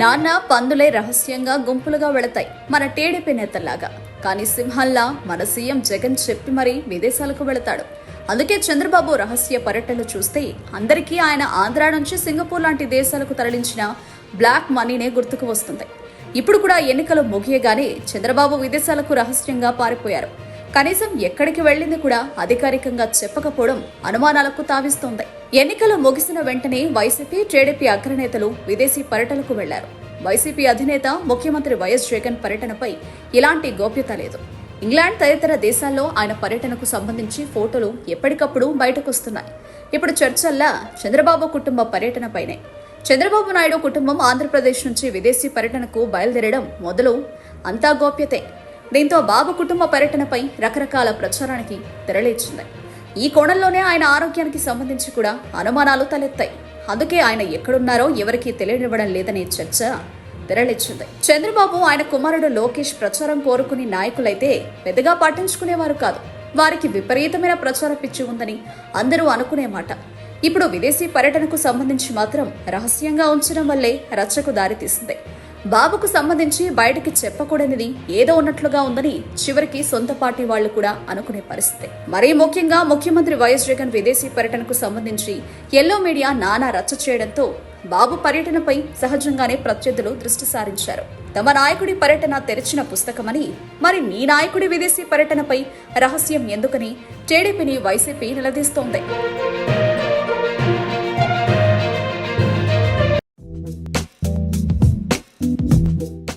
నాన్న పందులే రహస్యంగా గుంపులుగా వెళతాయి. మన టీడీపీ నేతల్లాగా. కానీ సింహంలా మన సీఎం జగన్ చెప్పి మరీ విదేశాలకు వెళతాడు. అందుకే చంద్రబాబు రహస్య పర్యటనలు చూస్తే అందరికీ ఆయన ఆంధ్ర నుంచి సింగపూర్ లాంటి దేశాలకు తరలించిన బ్లాక్ మనీనే గుర్తుకు వస్తుంది. ఇప్పుడు కూడా ఎన్నికలు ముగియగానే చంద్రబాబు విదేశాలకు రహస్యంగా పారిపోయారు. కనీసం ఎక్కడికి వెళ్ళింది కూడా అధికారికంగా చెప్పకపోవడం అనుమానాలకు తావిస్తోంది. ఎన్నికలు ముగిసిన వెంటనే వైసీపీ టీడీపీ అగ్రనేతలు విదేశీ పర్యటనకు వెళ్ళారు. వైసీపీ అధినేత ముఖ్యమంత్రి వైఎస్ జగన్ పర్యటనపై ఇలాంటి గోప్యత లేదు. ఇంగ్లాండ్ తదితర దేశాల్లో ఆయన పర్యటనకు సంబంధించి ఫోటోలు ఎప్పటికప్పుడు బయటకొస్తున్నాయి. ఇప్పుడు చర్చల్లా చంద్రబాబు కుటుంబ పర్యటనపైనే. చంద్రబాబు నాయుడు కుటుంబం ఆంధ్రప్రదేశ్ నుంచి విదేశీ పర్యటనకు బయలుదేరడం మొదలు అంతా గోప్యతే. దీంతో బాబు కుటుంబ పర్యటనపై రకరకాల ప్రచారానికి తెరలేచింది. ఈ కోణంలోనే ఆయన ఆరోగ్యానికి సంబంధించి కూడా అనుమానాలు తలెత్తాయి. అందుకే ఆయన ఎక్కడున్నారో ఎవరికీ తెలియనివ్వడం లేదనే చర్చ తెరలిచ్చింది చంద్రబాబు ఆయన కుమారుడు లోకేష్ ప్రచారం కోరుకుని నాయకులైతే పెద్దగా పట్టించుకునేవారు కాదు. వారికి విపరీతమైన ప్రచార పిచ్చి ఉందని అందరూ అనుకునే మాట. ఇప్పుడు విదేశీ పర్యటనకు సంబంధించి మాత్రం రహస్యంగా ఉంచడం వల్లే రచ్చకు దారితీసింది. బాబుకు సంబంధించి బయటికి చెప్పకూడనిది ఏదో ఉన్నట్లుగా ఉందని చివరికి సొంత పార్టీ వాళ్ళు కూడా అనుకునే పరిస్థితి. మరీ ముఖ్యంగా ముఖ్యమంత్రి వైఎస్ జగన్ విదేశీ పర్యటనకు సంబంధించి ఎల్లో మీడియా నానా రచ్చ చేయడంతో బాబు పర్యటనపై సహజంగానే ప్రత్యర్థులు దృష్టి సారించారు. తమ నాయకుడి పర్యటన తెరిచిన పుస్తకమని మరి నీ నాయకుడి విదేశీ పర్యటనపై రహస్యం ఎందుకని టీడీపీని వైసీపీ నిలదీస్తోంది.